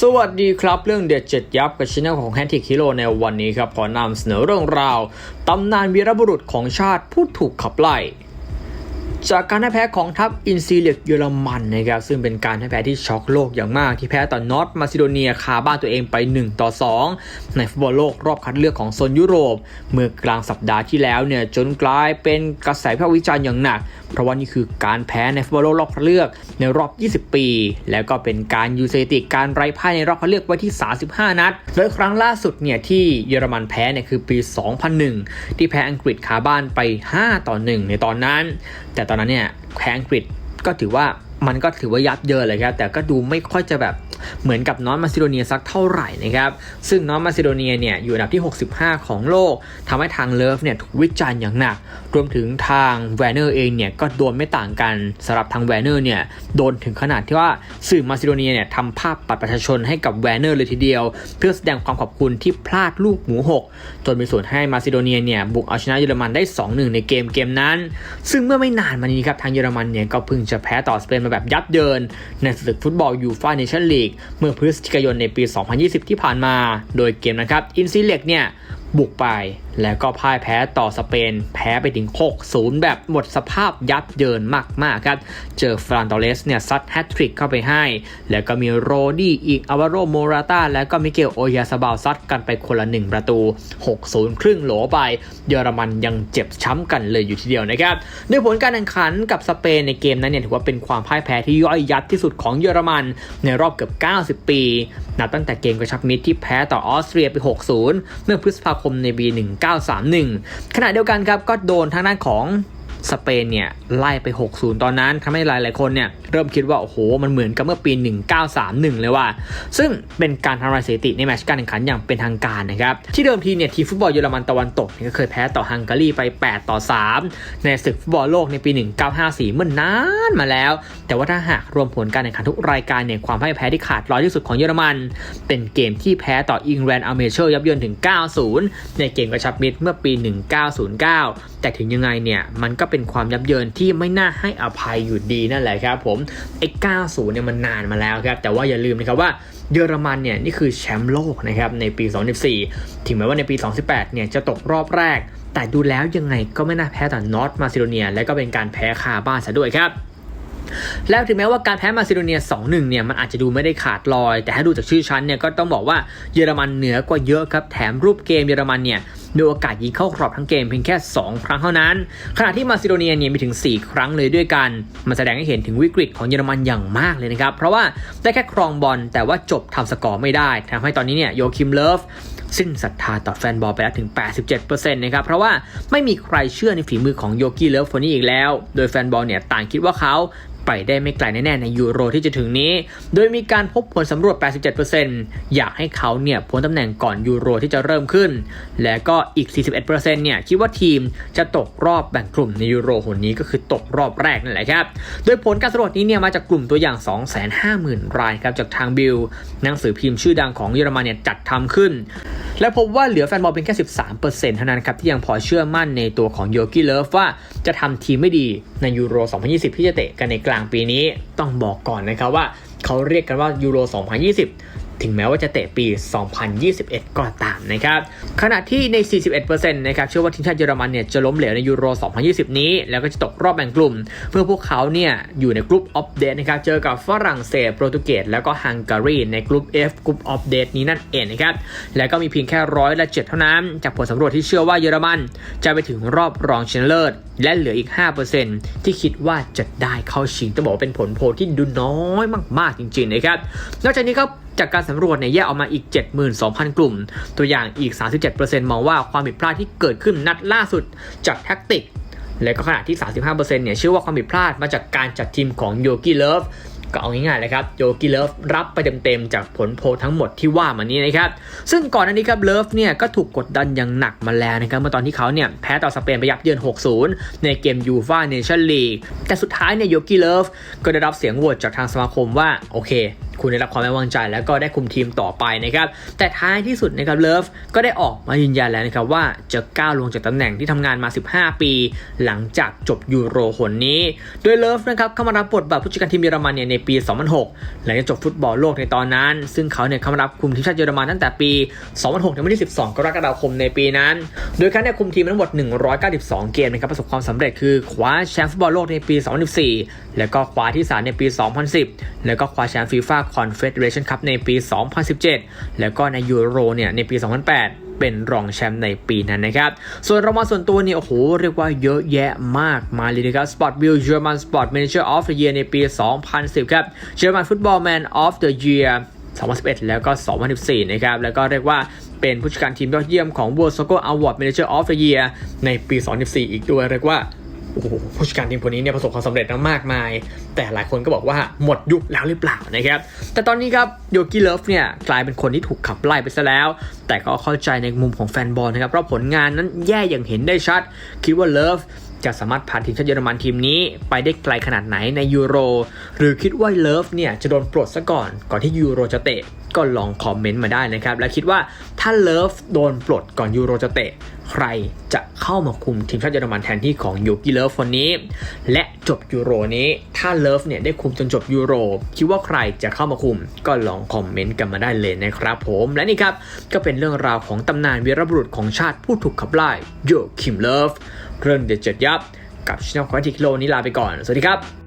สวัสดีครับเรื่องเด็ดเจ็ดยับกับช่องของแฮนติคิโลในวันนี้ครับ ขอนำเสนอเรื่องราว ตำนานวีรบุรุษของชาติผู้ถูกขับไล่ จากการแพ้ของทัพอินซีเลียกเยอรมันนะครับซึ่งเป็นการแพ้ที่ช็อกโลกอย่างมากที่แพ้ต่อนอตมาซิโดเนียคาบ้านตัวเองไป 1 ต่อ 2 ในฟุตบอลโลกรอบคัดเลือกของโซนยุโรป เมื่อกลางสัปดาห์ที่แล้วเนี่ยจนกลายเป็นกระแสวิพากษ์วิจารณ์อย่างหนัก เพราะว่านี่คือการแพ้ในฟุตบอลโลกรอบคัดเลือกในรอบ 20 ปี แล้วก็เป็นการยูเซติกการไร้พ่ายในรอบคัดเลือกไว้ที่ 35 นัดโดยครั้งล่าสุดเนี่ยที่เยอรมันแพ้เนี่ยคือปี 2001 ที่แพ้อังกฤษคาบ้านไป 5 ต่อ 1 ในตอนนั้น แต่ตตอนนั้นเนี่ยแพ้อังกฤษก็ถือว่ามันก็ถือว่ายับเยินเลยครับ แต่ก็ดูไม่ค่อยจะแบบ เหมือนกับนอตมาซิโดเนียสักเท่าไหร่นะครับ ซึ่งนอตมาซิโดเนียเนี่ยอยู่อันดับที่ 65 ของโลกทำให้ทางเลิฟเนี่ยถูกวิจารณ์อย่างหนัก รวมถึงทางแวนเนอร์เองเนี่ยก็โดนไม่ต่างกันสำหรับทางแวนเนอร์เนี่ยโดนถึงขนาดที่ว่าสื่อมาซิโดเนียเนี่ยทำภาพบัตรประชาชนให้กับแวนเนอร์เลยทีเดียว เพื่อแสดงความขอบคุณที่พลาดลูกหมูหกจนมีส่วนให้มาซิโดเนียเนี่ยบุกเอาชนะเยอรมันได้ 2-1 ในเกมเกมนั้น ซึ่งเมื่อไม่นานมานี้ครับทางเยอรมันเนี่ยก็เพิ่งจะแพ้ต่อสเปนมาแบบยับเยิน ในศึกฟุตบอลยูฟ่าเนชั่นลีกเมื่อพฤศจิกายนในปี 2020 ที่ผ่านมา โดยเกมนะครับอินซีเล็กเนี่ย บุกไป แล้วก็พ่ายแพ้ต่อสเปน แพ้ไปถึง 6-0 แบบหมดสภาพยับเยินมากๆครับ เจอฟรานตอเลสเนี่ยซัดแฮตทริกเข้าไปให้ แล้วก็มีโรดี้อีกอาวาโรโมราตาแล้วก็มิเกลโอยาซาบาลซัดกันไปคนละ 1 ประตู 6-0 ครึ่งโหลไป เยอรมันยังเจ็บช้ำกันเลยอยู่ทีเดียวนะครับในผลการแข่งขันกับสเปนในเกมนั้นเนี่ยถือว่าเป็นความพ่ายแพ้ที่ย่อยยับที่สุดของเยอรมันในรอบเกือบ 90 ปี นับตั้งแต่เกมกระชับมิตรที่แพ้ต่อออสเตรียไป 6-0 เมื่อพฤษภาคมในปี 1931 ขณะเดียวกันครับก็โดนทางด้านของ สเปนเนี่ยไล่ไป 6-0 ตอนนั้นทำให้หลายๆคนเนี่ยเริ่มคิดว่า โอ้โห มันเหมือนกับเมื่อปี 1931 เลยว่า ซึ่งเป็นการทำลายสถิติในแมตช์การแข่งขันอย่างเป็นทางการนะครับ ที่เดิมทีเนี่ยทีมฟุตบอลเยอรมันตะวันตกเนี่ยก็เคยแพ้ต่อฮังการีไป 8 ต่อ 3 ในศึกฟุตบอลโลกในปี 1954 เมื่อนานมาแล้ว แต่ว่าถ้าหากรวมผลการแข่งขันทุกรายการเนี่ยความพ่ายแพ้ที่ขาดลอยที่สุดของเยอรมัน เป็นเกมที่แพ้ต่ออิงแลนด์อเมเชอร์ยับเยินถึง 90 ในเกมกระชับมิตรเมื่อปี 1909 แต่ถึงยังไงเนี่ยมันก็เป็นความยับเยินที่ไม่น่าให้อภัยอยู่ดีนั่นแหละครับผมไอ้90เนี่ยมันนานมาแล้วครับแต่ว่าอย่าลืมนะครับว่าเยอรมันเนี่ยนี่คือแชมป์โลกนะครับในปี 2014 ถึงแม้ว่าในปี 2018 เนี่ยจะตกรอบแรก แต่ดูแล้วยังไงก็ไม่น่าแพ้ต่อนอตมาซิโดเนีย และก็เป็นการแพ้คาบ้านซะด้วยครับ แล้วถึงแม้ว่าการแพ้มาซิโดเนีย 2-1 เนี่ยมันอาจจะดูไม่ได้ขาดลอย แต่ถ้าดูจากชื่อชั้นเนี่ยก็ต้องบอกว่าเยอรมันเหนือกว่าเยอะครับแถมรูปเกมเยอรมันเนี่ยมีโอกาสยิงเข้ากรอบทั้งเกมเพียงแค่ 2 ครั้งเท่านั้น ขณะที่มาซิโดเนียเนี่ยมีถึง 4 ครั้งเลยด้วยกัน มันแสดงให้เห็นถึงวิกฤตของเยอรมันอย่างมากเลยนะครับ เพราะว่าได้แค่ครองบอลแต่ว่าจบทำสกอร์ไม่ได้ทำให้ตอนนี้เนี่ยโยคิมเลิฟสิ้นศรัทธาต่อแฟนบอลไปแล้วถึง 87%นะครับ เพราะว่าไม่มีใครเชื่อในฝีมือของโยกี้เลิฟคนนี้อีกแล้ว โดยแฟนบอลเนี่ยต่างคิดว่าเขา ไปได้ไม่ไกลแน่ๆในยูโรที่จะถึงนี้ โดยมีการพบผลสำรวจ 87%อยากให้เขาเนี่ยพ้นตำแหน่งก่อนยูโรที่จะเริ่มขึ้น และก็อีก 41%เนี่ยคิดว่าทีมจะตกรอบแบ่งกลุ่มในยูโรหนนี้ก็คือตกรอบแรกนั่นแหละครับ โดยผลการสำรวจนี้เนี่ยมาจากกลุ่มตัวอย่าง 250,000 รายครับจากทางบิลหนังสือพิมพ์ชื่อดังของเยอรมันเนี่ยจัดทำขึ้น และพบว่าเหลือแฟนบอลเพียงแค่ 13%เท่านั้นครับที่ยังพอเชื่อมั่นในตัวของโยกิเลิฟว่าจะทำทีมไม่ดีในยูโร 2020 ที่จะเตะกันในกลางลางปีนี้ต้องบอกก่อนนะครับว่าเขาเรียกกันว่ายูโร 2020 ถึงแม้ว่าจะเตะปี 2021 ก็ตามนะครับ ขณะที่ใน 41%นะครับ เชื่อว่าทีมชาติเยอรมันเนี่ยจะล้มเหลวในยูโร 2020 นี้ แล้วก็จะตกรอบแบ่งกลุ่ม เพื่อพวกเขาเนี่ยอยู่ในกลุ่มออฟเดตนะครับ เจอกับฝรั่งเศส โปรตุเกส แล้วก็ฮังการีในกลุ่ม F กลุ่มออฟเดตนี้นั่นเองนะครับ แล้วก็มีเพียงแค่ร้อยละเจ็ดเท่านั้น จากผลสำรวจที่เชื่อว่าเยอรมันจะไปถึงรอบรองชนะเลิศ และเหลืออีก 5%ที่คิดว่าจะได้เข้าชิง ต้องบอกว่าเป็นผลโพลที่ดูน้อยมากๆจริงๆนะครับ นอกจากนี้ครับ จากการสำรวจเนี่ยแยกออกมาอีก 72,000 กลุ่ม ตัวอย่างอีก 37%มองว่าความผิดพลาดที่เกิดขึ้นนัดล่าสุดจากแท็กติก และก็ขณะที่ 35%เนี่ยเชื่อว่าความผิดพลาดมาจากการจัดทีมของโยกิเลิฟก็เอาง่ายๆเลยครับโยกิเลิฟรับไปเต็มๆจากผลโพลทั้งหมดที่ว่ามานี้นะครับ ซึ่งก่อนอันนี้ครับเลิฟเนี่ยก็ถูกกดดันอย่างหนักมาแล้วนะครับเมื่อตอนที่เขาเนี่ยแพ้ต่อสเปนไปยับเยิน 6-0 ในเกมยูฟ่าเนชั่นลีกแต่สุดท้ายเนี่ยโยกิเลิฟก็ได้รับเสียงโหวตจากทางสมาคมว่า โอเคคุณได้รับความไว้วางใจ แล้วก็ได้คุมทีมต่อไปนะครับ แต่ท้ายที่สุดนะครับเลิฟก็ได้ออกมายืนยันแล้วนะครับว่าจะก้าวลงจากตำแหน่งที่ทำงานมา 15 ปี หลังจากจบยูโรหนนี้ โดยเลิฟนะครับเข้ามารับบทบาทผู้จัดการทีมเยอรมันเนี่ยในปี 2006 หลังจากจบฟุตบอลโลกในตอนนั้น ซึ่งเขาเนี่ยเข้ามารับคุมทีมชาติเยอรมันตั้งแต่ปี 2006ถึงวันที่ 12 กรกฎาคมในปีนั้น โดยเขาเนี่ยคุมทีมทั้งหมด 192 เกมนะครับประสบความสำเร็จคือคว้าแชมป์ฟุตบอลโลกในปี 2014 แล้วก็คว้าที่3ในปี 2010 แล้วก็คว้าแชมป์ฟีฟ่าคอนเฟเดเรชันคัพในปี 2017 แล้วก็ในยูโรเนี่ยในปี 2008เป็นรองแชมป์ในปีนั้นนะครับ ส่วนรางวัลส่วนตัวเนี่ย โอ้โห เรียกว่าเยอะแยะมากมายเลยนะครับ Sport Bill German Sport Manager of the Year ในปี 2010 ครับ German Football Man of the Year 2011 แล้วก็ 2014 นะครับ แล้วก็เรียกว่าเป็นผู้จัดการทีมยอดเยี่ยมของ World Soccer Award Manager of the Year ในปี 2014 อีกด้วย เรียกว่า โอ้โหผู้จัดการทีมคนนี้เนี่ยประสบความสำเร็จมากมาย แต่หลายคนก็บอกว่าหมดยุคแล้วหรือเปล่านะครับ แต่ตอนนี้ครับโยกิเลฟเนี่ยกลายเป็นคนที่ถูกขับไล่ไปซะแล้ว แต่ก็เข้าใจในมุมของแฟนบอลนะครับเพราะผลงานนั้นแย่อย่างเห็นได้ชัด คิดว่าเลฟจะสามารถผ่าทีมชาติเยอรมันทีมนี้ ไปได้ไกลขนาดไหนในยูโร หรือคิดว่าเลฟเนี่ยจะโดนปลดซะก่อนก่อนที่ยูโรจะเตะก็ลองคอมเมนต์มาได้นะครับ และคิดว่า ถ้าเลิฟโดนปลดก่อนยูโรจะเตะ ใครจะเข้ามาคุมทีมชาติเยอรมันแทนที่ของยูกิเลิฟคนนี้ และจบยูโรนี้ ถ้าเลิฟเนี่ยได้คุมจนจบยูโร คิดว่าใครจะเข้ามาคุม ก็ลองคอมเมนต์กันมาได้เลยนะครับผม และนี่ครับ ก็เป็นเรื่องราวของตำนานวีรบุรุษของชาติผู้ถูกขับไล่โยคิมเลิฟเรื่องเด็ดเจ็ดยับ กับช anel ของทิกโลนี้ลาไปก่อน สวัสดีครับ